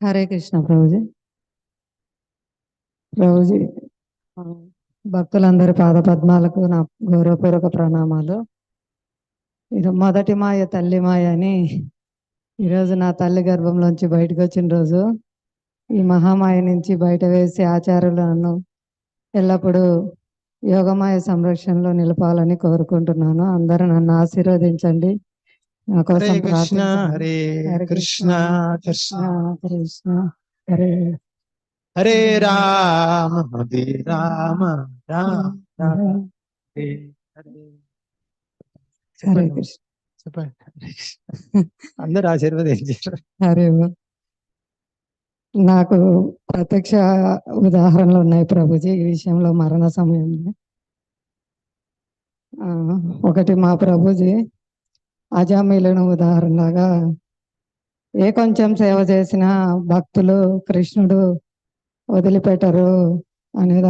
హరే కృష్ణ ప్రభుజీ. ప్రభుజీ భక్తులందరి పాద పద్మాలకు నా గౌరవపూర్వక ప్రణామాలు. ఇది మొదటి మాయ తల్లి మాయ అని ఈరోజు నా తల్లి గర్భంలోంచి బయటకు వచ్చిన రోజు ఈ మహామాయ నుంచి బయట వేసి ఆచార్యులు నన్ను ఎల్లప్పుడూ యోగమాయ సంరక్షణలో నిలపాలని కోరుకుంటున్నాను. అందరూ నన్ను ఆశీర్వదించండి. కోసం కృష్ణ. హరే కృష్ణ కృష్ణ కృష్ణ హరే హరే రామ హరే రామ రామ హరే హరే కృష్ణ చెప్పండి. అందరూ ఆశీర్వదించారు హరే. నాకు ప్రత్యక్ష ఉదాహరణలు ఉన్నాయి ప్రభుజీ ఈ విషయంలో మరణ సమయంలో ఒకటి మా ప్రభుజీ అజామీలను ఉదాహరణలాగా. ఏ కొంచెం సేవ చేసినా భక్తులు కృష్ణుడు వదిలిపెట్టరు అనేది